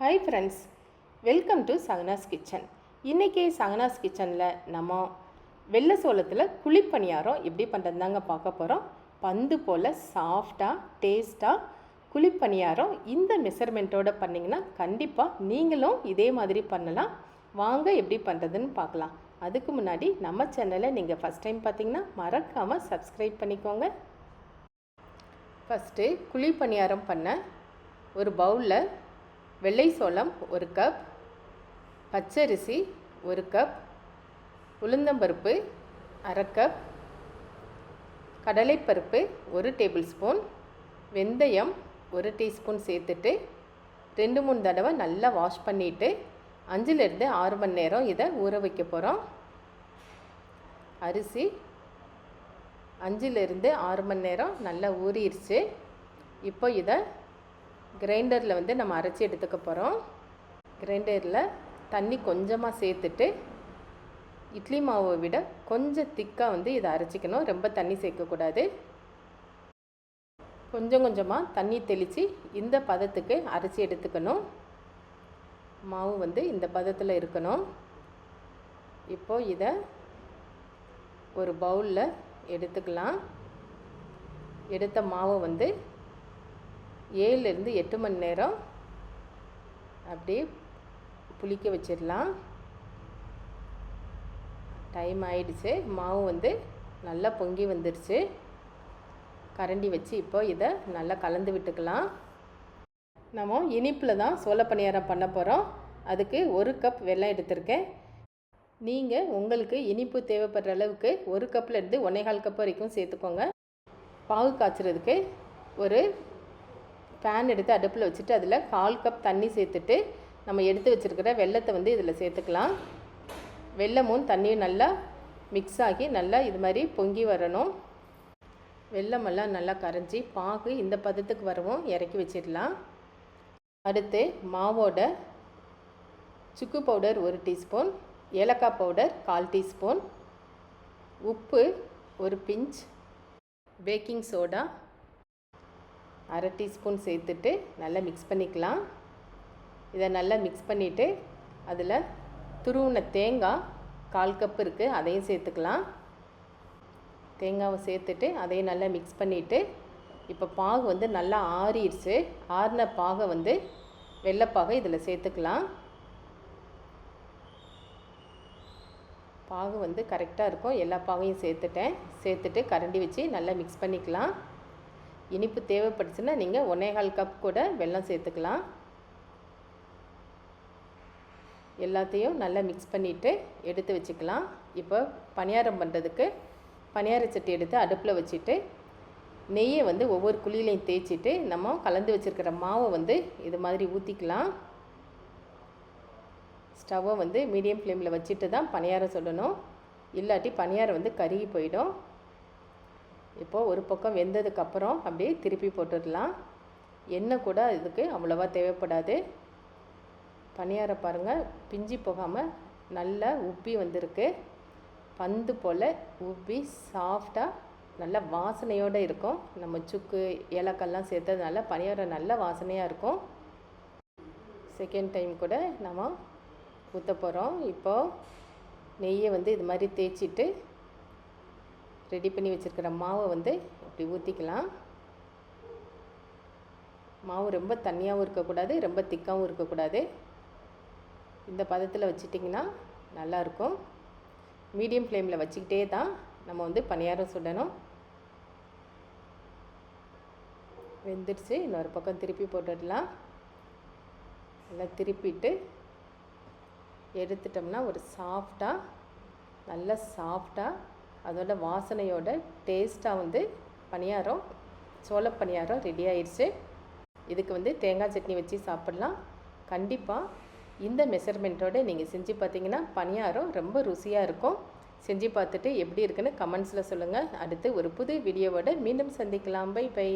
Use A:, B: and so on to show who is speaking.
A: Hi friends welcome to Sagana's kitchen இன்றைக்கி சகனாஸ் கிச்சனில் நம்ம வெள்ளை சோளத்தில் குழிப்பணியாரம் எப்படி பண்ணுறது தாங்க பார்க்க போகிறோம் பந்து போல் சாஃப்டாக டேஸ்ட்டாக குழிப்பணியாரம் இந்த மெஷர்மெண்ட்டோடு பண்ணிங்கன்னா கண்டிப்பாக நீங்களும் இதே மாதிரி பண்ணலாம். வாங்க எப்படி பண்ணுறதுன்னு பார்க்கலாம். அதுக்கு முன்னாடி நம்ம சேனலை நீங்கள் ஃபஸ்ட் டைம் பார்த்தீங்கன்னா மறக்காமல் சப்ஸ்கிரைப் பண்ணிக்கோங்க. ஃபஸ்ட்டு குழி பணியாரம் பண்ண ஒரு பவுலில் வெள்ளை சோளம் ஒரு கப் பச்சரிசி ஒரு கப் உளுந்தம்பருப்பு அரை கப் கடலைப்பருப்பு ஒரு டேபிள் ஸ்பூன் வெந்தயம் ஒரு டீஸ்பூன் சேர்த்துட்டு ரெண்டு மூணு தடவை நல்லா வாஷ் பண்ணிவிட்டு அஞ்சுலேருந்து ஆறு மணி நேரம் இதை ஊற வைக்க போகிறோம் அரிசி அஞ்சுலேருந்து ஆறு மணி நேரம் நல்லா ஊறிடுச்சு இப்போ இதை கிரைண்டரில் வந்து நம்ம அரைச்சி எடுத்துக்க போகிறோம் கிரைண்டரில் தண்ணி கொஞ்சமாக சேர்த்துட்டு இட்லி மாவை விட கொஞ்சம் திக்காக வந்து இதை அரைச்சிக்கணும். ரொம்ப தண்ணி சேர்க்கக்கூடாது கொஞ்சம் கொஞ்சமாக தண்ணி தெளித்து இந்த பதத்துக்கு அரைச்சி எடுத்துக்கணும். மாவு வந்து இந்த பதத்தில் இருக்கணும். இப்போது இதை ஒரு பவுலில் எடுத்துக்கலாம். எடுத்த மாவை வந்து ஏழுலேருந்து எட்டு மணி நேரம் அப்படியே புளிக்க வச்சிடலாம். டைம் ஆயிடுச்சு. மாவு வந்து நல்லா பொங்கி வந்துடுச்சு. கரண்டி வச்சு இப்போ இதை நல்லா கலந்து விட்டுக்கலாம். நம்ம இனிப்பில் தான் சோள பணியாரம் பண்ண போகிறோம் அதுக்கு ஒரு கப் வெள்ளம் எடுத்திருக்கேன். நீங்கள் உங்களுக்கு இனிப்பு தேவைப்படுற அளவுக்கு ஒரு கப்பில் இருந்து ஒன்றேகால் கப் வரைக்கும் சேர்த்துக்கோங்க. பாகு காய்ச்சறதுக்கு ஒரு பேன் எடுத்து அடுப்பில் வச்சுட்டு அதில் கால் கப் தண்ணி சேர்த்துட்டு நம்ம எடுத்து வச்சுருக்கிற வெள்ளத்தை வந்து இதில் சேர்த்துக்கலாம். வெள்ளமும் தண்ணியும் நல்லா மிக்ஸ் ஆகி நல்லா இது மாதிரி பொங்கி வரணும். வெள்ளமெல்லாம் நல்லா கரைஞ்சி பாகு இந்த பதத்துக்கு வரவும் இறக்கி வச்சிடலாம். அடுத்து மாவோட சுக்கு பவுடர் ஒரு டீஸ்பூன் ஏலக்காய் பவுடர் கால் டீஸ்பூன் உப்பு ஒரு பிஞ்ச் பேக்கிங் சோடா அரை டீஸ்பூன் சேர்த்துட்டு நல்லா மிக்ஸ் பண்ணிக்கலாம். இதை நல்லா மிக்ஸ் பண்ணிவிட்டு அதில் துருவின தேங்காய் கால் கப் இருக்குது அதையும் சேர்த்துக்கலாம். தேங்காவை சேர்த்துட்டு அதையும் நல்லா மிக்ஸ் பண்ணிவிட்டு இப்போ பாகு வந்து நல்லா ஆறிடுச்சு. ஆறின பாகை வந்து வெள்ளைப்பாகை இதில் சேர்த்துக்கலாம். பாகு வந்து கரெக்டாக இருக்கும். எல்லா பாகையும் சேர்த்துட்டேன். சேர்த்துட்டு கரண்டி வச்சு நல்லா மிக்ஸ் பண்ணிக்கலாம். இனிப்பு தேவைப்பட்டுச்சுன்னா நீங்கள் ஒன்றேகால் கப் கூட வெல்லம் சேர்த்துக்கலாம். எல்லாத்தையும் நல்லா மிக்ஸ் பண்ணிவிட்டு எடுத்து வச்சுக்கலாம். இப்போ பணியாரம் பண்ணுறதுக்கு பணியார சட்டி எடுத்து அடுப்பில் வச்சுட்டு நெய்யை வந்து ஒவ்வொரு குழியிலையும் தேய்ச்சிட்டு நம்ம கலந்து வச்சுருக்கிற மாவை வந்து இது மாதிரி ஊற்றிக்கலாம் ஸ்டவ்வை வந்து மீடியம் ஃப்ளேமில் வச்சுட்டு தான் பணியாரம் சொல்லணும் இல்லாட்டி பணியாரம் வந்து கருகி போயிடும். இப்போது ஒரு பக்கம் வெந்ததுக்கப்புறம் அப்படியே திருப்பி போட்டுடலாம். எண்ணெய் கூட இதுக்கு அவ்வளோவா தேவைப்படாது. பணியாரம் பாருங்கள் பிஞ்சி போகாமல் நல்லா உப்பி வந்திருக்கு. பந்து போல் உப்பி சாஃப்டாக நல்ல வாசனையோடு இருக்கும். நம்ம சுக்கு ஏலக்காய்லாம் சேர்த்ததுனால பணியாரம் நல்ல வாசனையாக இருக்கும். செகண்ட் டைம் கூட நம்ம ஊற்ற போகிறோம் இப்போது நெய்யை வந்து இது மாதிரி தேய்ச்சிட்டு ரெடி பண்ணி வச்சுருக்கிற மாவை வந்து இப்படி ஊற்றிக்கலாம் மாவு ரொம்ப தண்ணியாகவும் இருக்கக்கூடாது ரொம்ப திக்காகவும் இருக்கக்கூடாது. இந்த பதத்தில் வச்சிட்டிங்கன்னா நல்லாயிருக்கும். மீடியம் ஃப்ளேமில் வச்சுக்கிட்டே தான் நம்ம வந்து பணியாரம் சுடணும். வெந்துடுச்சு இன்னொரு பக்கம் திருப்பி போட்டுடலாம். நல்லா திருப்பிட்டு எடுத்துட்டோம்னா ஒரு சாஃப்டாக நல்ல சாஃப்டாக அதோட வாசனையோட டேஸ்ட்டாக வந்து பணியாரம் சோள பணியாரம் ரெடி ஆயிடுச்சு இதுக்கு வந்து தேங்காய் சட்னி வச்சு சாப்பிட்லாம். கண்டிப்பாக இந்த மெஷர்மெண்ட்டோடு நீங்கள் செஞ்சு பார்த்தீங்கன்னா பணியாரம் ரொம்ப ருசியாக இருக்கும். செஞ்சு பார்த்துட்டு எப்படி இருக்குன்னு கமெண்ட்ஸில் சொல்லுங்கள் அடுத்து ஒரு புது வீடியோவோட மீண்டும் சந்திக்கலாம். By by